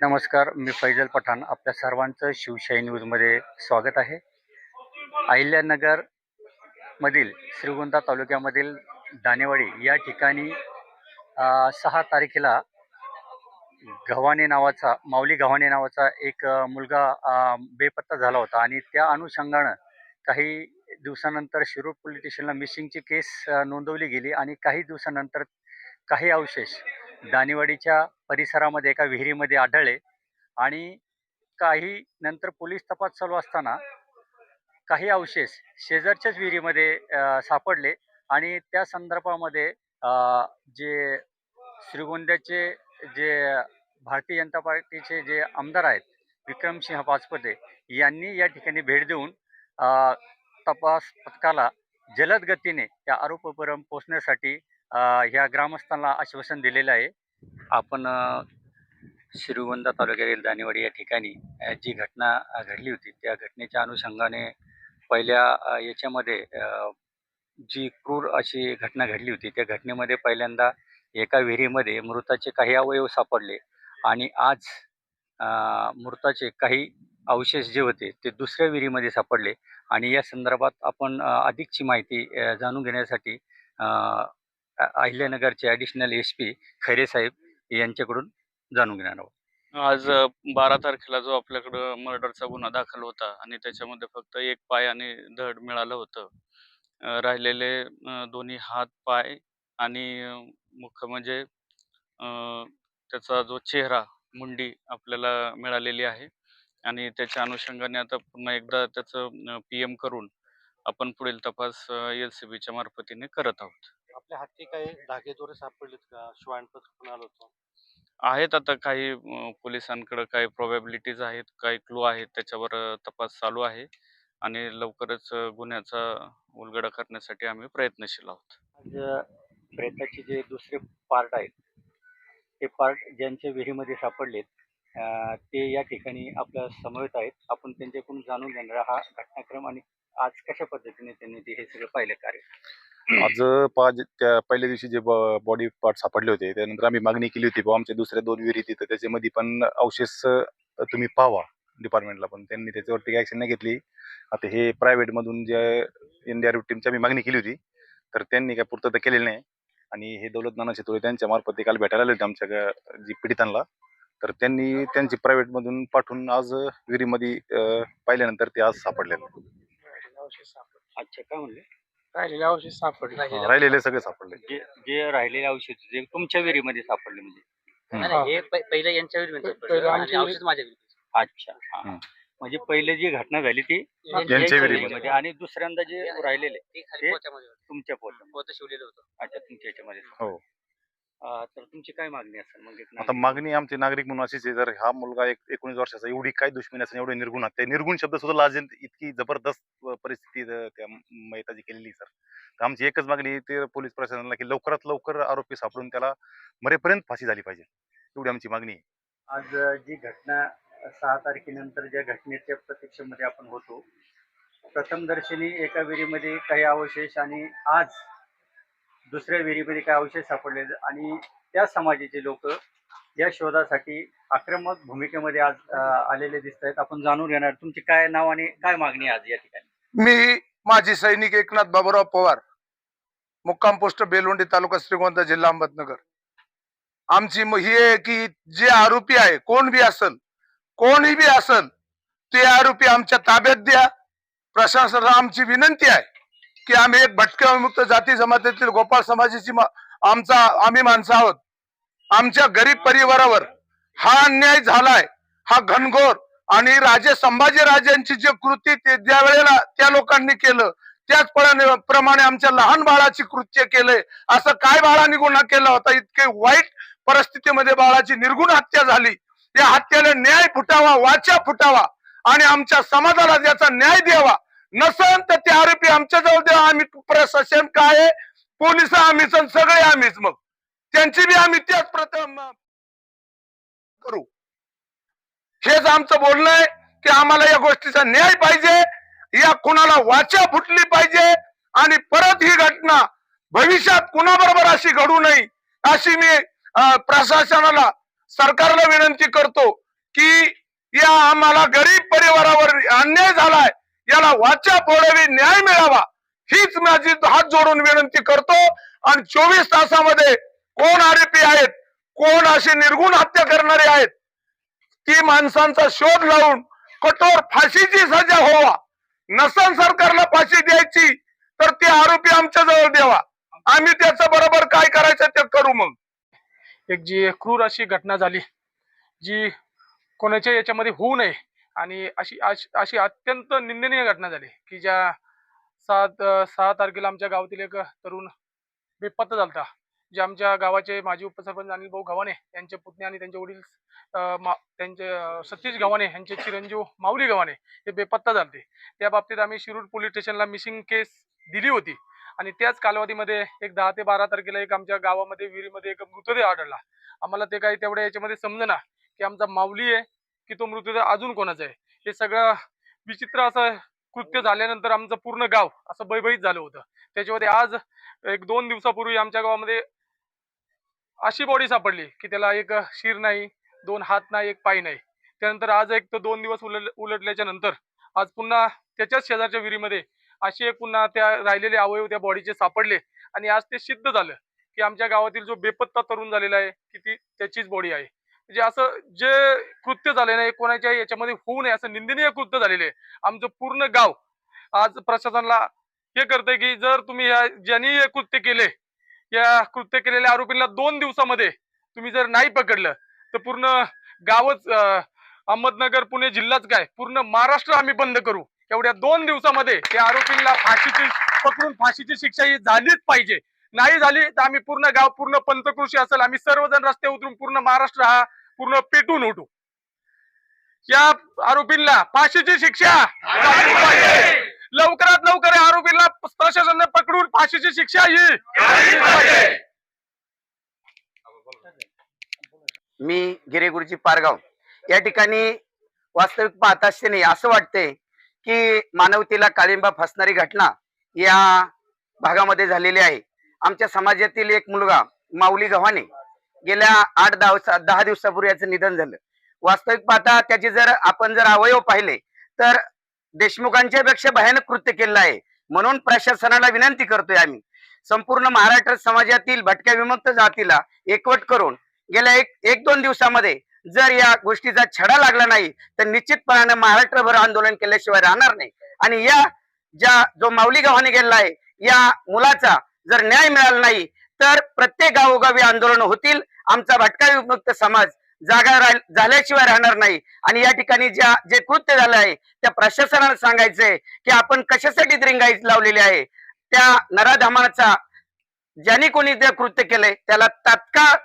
नमस्कार मी फैजल पठाण. आपल्या सर्वांचं शिवशाही न्यूजमध्ये स्वागत आहे. अहिल्यानगरमधील श्रीगोंदा तालुक्यामधील दानेवाडी या ठिकाणी सहा तारखेला गव्हाणे नावाचा माऊली गव्हाणे नावाचा एक मुलगा बेपत्ता झाला होता आणि त्या अनुषंगानं काही दिवसानंतर शिरूर पोलीस स्टेशनला मिसिंगची केस नोंदवली गेली आणि काही दिवसानंतर काही अवशेष दानेवाडीच्या परिसरामध्ये एका विहिरीमध्ये आढळले आणि काही नंतर पोलीस तपास चालू असताना काही अवशेष शेजारच्याच विहिरीमध्ये सापडले आणि त्या संदर्भामध्ये जे श्रीगोंद्याचे जे भारतीय जनता पार्टीचे जे आमदार आहेत विक्रमसिंह पाचपते यांनी या ठिकाणी भेट देऊन तपास पथकाला जलद गतीने या आरोपपर्यंत पोहोचण्यासाठी ह्या ग्रामस्थांना आश्वासन दिलेलं आहे. आपण श्रीगोंदा तालुक्यातील दानेवाडी या ठिकाणी जी घटना घडली होती त्या घटनेच्या अनुषंगाने पहिल्या याच्यामध्ये जी क्रूर अशी घटना घडली होती त्या घटनेमध्ये पहिल्यांदा एका विहिरीमध्ये मृताचे काही अवयव सापडले आणि आज मृताचे काही अवशेष जे होते ते दुसऱ्या विहिरीमध्ये सापडले. आणि या संदर्भात आपण अधिकची माहिती जाणून घेण्यासाठी अहिल्यानगरचे ॲडिशनल एस पी खैरे साहेब यांच्याकडून जाणून घेणार आहोत. आज बारा तारखेला जो आपल्याकडं मर्डरचा गुन्हा दाखल होता आणि त्याच्यामध्ये फक्त एक पाय आणि धड मिळालं होतं. राहिलेले दोन्ही हात पाय आणि मुख्य म्हणजे त्याचा जो चेहरा मुंडी आपल्याला मिळालेली आहे आणि त्याच्या अनुषंगाने आता पुन्हा एकदा त्याचं पी एम करून आपण पुढील तपास एल सी बीच्या मार्फतीने करत आहोत. आपल्या हाती काही धागेदोरे सापडलेत का? श्वानपत्र पण आलं होतं. आहेत आता काही अ, पोलिसांकडे काही प्रोबॅबिलिटीज आहेत काही क्लू आहेत त्याच्यावर अ, तपास चालू आहे. आणि लवकरच अ, गुन्ह्याचा उलगडा करण्यासाठी आम्ही प्रयत्नशील आहोत. आज प्रेताचे जे दुसरे पार्ट आहेत ते पार्ट ज्यांच्या विहिरीमध्ये सापडलेत अं, ते या ठिकाणी आपल्या समवेत आहेत. आपण त्यांच्याकडून जाणून घेणार हा घटनाक्रम आणि आज कशा पद्धतीने त्यांनी ते हे सगळं पाहिलं कार्य? आज पाच त्या पहिल्या दिवशी जे बॉडी पार्ट सापडले होते त्यानंतर आम्ही मागणी केली होती आमच्या दुसऱ्या दोन विहिरी तिथं त्याच्यामध्ये पण अवशेष तुम्ही पावा डिपार्टमेंटला पण त्यांनी त्याच्यावरती काही ऍक्शन नाही घेतली. आता हे प्रायव्हेट मधून जे एनडीआरएफ टीमची आम्ही मागणी केली होती तर त्यांनी काय पूर्तता केलेली नाही. आणि हे दौलत नाना शितोळे त्यांच्या मार्फत ते काल भेटायला आले होते आमच्या जी पीडितांना. तर त्यांनी त्यांची प्रायव्हेट मधून पाठवून आज विहिरीमध्ये पाहिल्यानंतर ते आज सापडले. अच्छा काय म्हणले? राहिलेले अवशेष सापडले राहिलेले सगळे सापडले जे जे राहिलेले औषध जे तुमच्या विहिरीमध्ये सापडले म्हणजे. हा. हे पहिलं यांच्या विरुद्ध प- पडलं पहिलं आणि आमच्या औषध माझ्या विरुद्ध अच्छा हा. हम्म. म्हणजे पहिले जी घटना झाली ती यांच्या विहिरीमध्ये. आणि दुसऱ्यांदा जे राहिलेले ते खाली ते- पोत्यामध्ये होतं. तुमच्या पोटात पोतं शिवलेलं होतं अच्छा तुमच्या याच्यामध्ये हो. अं, तर तुमची काय मागणी असेल? मग एक आता नागरिक मागणी आमची नागरिक म्हणून अशीच आहे जर हा मुलगा एक एकोणीस वर्षाचा एवढी काय दुश्मनी असेल एवढे निर्गुण आहेत. ते निर्गुण शब्द सुद्धा लाजेल इतकी जबरदस्त परिस्थिती ज- त्या केलेली सर. तर आमची एकच मागणी आहे ते पोलीस प्रशासनाला की लवकरात लवकर आरोपी सापडून त्याला मरेपर्यंत फाशी झाली पाहिजे. एवढी आमची मागणी आहे. आज अ, जी घटना अ, सहा तारखेनंतर ज्या घटनेच्या प्रतीक्षेमध्ये आपण होतो प्रथमदर्शनी एका विहिरीमध्ये काही अवशेष आणि आज दुसऱ्या विहिरीमध्ये काय अवशेष सापडले आणि त्या समाजाचे लोक या शोधासाठी आक्रमक भूमिकेमध्ये आज आलेले दिसत आहेत. आपण जाणून घेणार. तुमची काय नाव आणि काय मागणी आज या ठिकाणी? मी माजी सैनिक एकनाथ बाबूराव पवार मुक्काम पोस्ट बेलवंडी तालुका श्रीगोंदा जिल्हा अहमदनगर. आमची ही आहे की जे आरोपी आहे कोण बी असल कोणी बी असल ते आरोपी आमच्या ताब्यात द्या. प्रशासनाला आमची विनंती आहे. की आम्ही एक भटक्या विमुक्त जाती जमातीतील गोपाळ समाजाची आमचा आम्ही माणसं आहोत. आमच्या गरीब परिवारावर हा अन्याय झालाय हा घनघोर आणि राजे संभाजी राजांची जे कृती ते ज्या वेळेला त्या लोकांनी केलं त्याच प्रमाणे प्रमाणे आमच्या लहान बाळाची कृत्य केलंय. असं काय बाळाने गुन्हा केला होता? इतके वाईट परिस्थितीमध्ये बाळाची निर्गुण हत्या झाली. या हत्येला न्याय फुटावा वाचा फुटावा आणि आमच्या समाजाला त्याचा न्याय द्यावा. नसन तर ते आरोपी आमच्या जवळ द्यावा आम्ही प्रशासन काय पोलीस आम्हीच सगळे आम्हीच मग. त्यांची बी आम्ही त्याच प्रथम करू. हेच आमचं बोलणं आहे की आम्हाला या गोष्टीचा न्याय पाहिजे या कुणाला वाचा फुटली पाहिजे आणि परत ही घटना भविष्यात कुणाबरोबर अशी घडू नये अशी मी प्रशासनाला सरकारला विनंती करतो की या आम्हाला गरीब परिवारावर अन्याय झालाय याला वाचा फोडावी न्याय मिळावा. हीच माझी हात जोडून विनंती करतो. आणि चोवीस तासामध्ये कोण आरोपी आहेत कोण अशी निर्गुण हत्या करणारे आहेत ती माणसांचा शोध लावून कठोर फाशीची सजा व्हावा. नसन सरकारला फाशी द्यायची तर ते आरोपी आमच्या जवळ द्यावा. आम्ही त्याचं बरोबर काय करायचं ते करू मग. एक जी क्रूर अशी घटना झाली जी कोणाच्या याच्यामध्ये होऊ नये आणि अशी अशी अशी अत्यंत निंदनीय घटना झाली की ज्या सात सहा तारखेला आमच्या गावातील एक तरुण बेपत्ता झालता. जे आमच्या गावाचे माजी उपसरपंच अनिल भाऊ गव्हाणे यांचे पुतणे आणि त्यांचे वडील मा- त्यांचे सतीश गव्हाणे यांचे चिरंजीव माऊली गव्हाणे हे बेपत्ता झालते. त्या बाबतीत आम्ही शिरूर पोलीस स्टेशनला मिसिंग केस दिली होती आणि त्याच कालावधीमध्ये एक दहा ते बारा तारखेला एक आमच्या गावामध्ये विहिरीमध्ये एक मृतदेह आढळला. आम्हाला ते काही तेवढ्या याच्यामध्ये समजना की आमचा माऊली आहे की तो मृतदेह अजून कोणाचा आहे? हे सगळं विचित्र असं कृत्य झाल्यानंतर आमचं पूर्ण गाव असं भयभीत झालं होतं. त्याच्यामध्ये आज एक दोन दिवसापूर्वी आमच्या गावामध्ये अशी बॉडी सापडली की त्याला एक शिर नाही दोन हात नाही एक पाय नाही. त्यानंतर आज एक तर दोन दिवस उलट उलटल्याच्या नंतर आज पुन्हा त्याच्याच शेजारच्या विहिरीमध्ये अशी एक पुन्हा त्या राहिलेले अवयव त्या बॉडीचे सापडले आणि आज ते सिद्ध झालं की आमच्या गावातील जो बेपत्ता तरुण झालेला आहे की ती त्याचीच बॉडी आहे. जे असं जे कृत्य झाले नाही कोणाच्या याच्यामध्ये होऊ नये असं निंदनीय कृत्य झालेले आहे. आमचं पूर्ण गाव आज प्रशासनाला हे करतंय की जर तुम्ही या ज्यांनी हे कृत्य केले या कृत्य केलेल्या आरोपींना दोन दिवसामध्ये तुम्ही जर नाही पकडलं तर पूर्ण गावच अहमदनगर पुणे जिल्हाच काय? पूर्ण महाराष्ट्र आम्ही बंद करू. एवढ्या दोन दिवसामध्ये त्या आरोपींना फाशीची पकडून फाशीची शिक्षा ही झालीच पाहिजे. नाही झाली तर आम्ही पूर्ण गाव पूर्ण पंचकृषी असेल. आम्ही सर्वजण रस्ते उतरून पूर्ण महाराष्ट्र हा पूर्ण पेटून उठू. या आरोपींना फाशीची शिक्षा लवकरात लवकर आरोपींना प्रशासनाने पकडून फाशीची शिक्षा ही मी गिरेगुरुजी पारगाव. या ठिकाणी वास्तविक पाहत असताना असं वाटतंय की मानवतेला काळिंबा फसणारी घटना या भागामध्ये झालेली आहे. आमच्या समाजातील एक मुलगा माऊली गव्हाणे गेल्या आठ दहा दहा दिवसापूर्वी याचं निधन झालं. वास्तविक पाहता त्याचे जर आपण जर अवयव पाहिले तर देशमुखांच्या पेक्षा भयानक कृत्य केलेलं आहे. म्हणून प्रशासनाला विनंती करतोय आम्ही. संपूर्ण महाराष्ट्र समाजातील भटक्या विमुक्त जातीला एकवट करून गेल्या एक एक दोन दिवसामध्ये जर या गोष्टीचा छडा लागला नाही तर निश्चितपणाने महाराष्ट्रभर आंदोलन केल्याशिवाय राहणार नाही. आणि या ज्या जो माऊली गव्हाने गेलेला आहे या मुलाचा जर न्याय मिळाला नाही तर प्रत्येक गावोगावी आंदोलन होतील. आमचा भटका विमुक्त समाज जागा झाल्याशिवाय राहणार नाही. आणि या ठिकाणी ज्या जे कृत्य झालं आहे त्या प्रशासनाला सांगायचंय की आपण कशासाठी रिंगाई लावलेली आहे? त्या नराधामाचा ज्यांनी कोणी ते कृत्य केलंय त्याला तात्काळ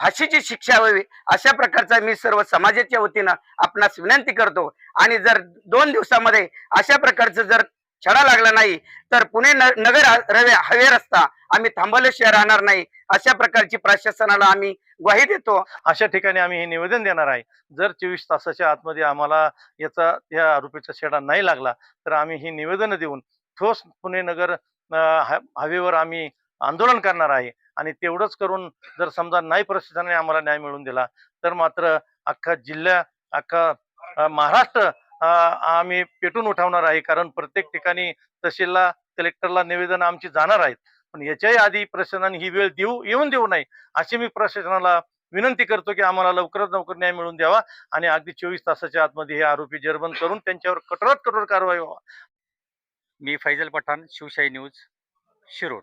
फाशीची शिक्षा व्हावी. अशा प्रकारचा मी सर्व समाजाच्या वतीनं आपणास विनंती करतो. आणि जर दोन दिवसामध्ये अशा प्रकारचं जर छडा लागला नाही तर पुणे न- नगर रवे हवे रस्ता आम्ही थांबवल्याशिवाय राहणार नाही अशा प्रकारची प्रशासनाला आम्ही ग्वाही देतो. अशा ठिकाणी आम्ही हे निवेदन देणार आहे. जर चोवीस तासाच्या आतमध्ये आम्हाला याचा या आरोपीचा छडा नाही लागला तर आम्ही ही निवेदन देऊन ठोस पुणे नगर हा- हवेवर आम्ही आंदोलन करणार आहे. आणि तेवढंच करून जर समजा नाही प्रशासनाने आम्हाला न्याय मिळवून दिला तर मात्र अख्खा जिल्हा अख्खा महाराष्ट्र आम्ही पेटून उठवणार आहे. कारण प्रत्येक ठिकाणी तहसीलला कलेक्टरला निवेदन आमची जाणार आहेत. पण याच्याही आधी प्रशासनाने ही वेळ देऊ येऊन देऊ नये अशी मी प्रशासनाला विनंती करतो की आम्हाला लवकरात लवकर न्याय मिळवून द्यावा आणि अगदी चोवीस तासाच्या आतमध्ये हे आरोपी जेरबंद करून त्यांच्यावर कठोरात कठोर कारवाई व्हावा. मी फैजल पठाण शिवशाही न्यूज शिरोड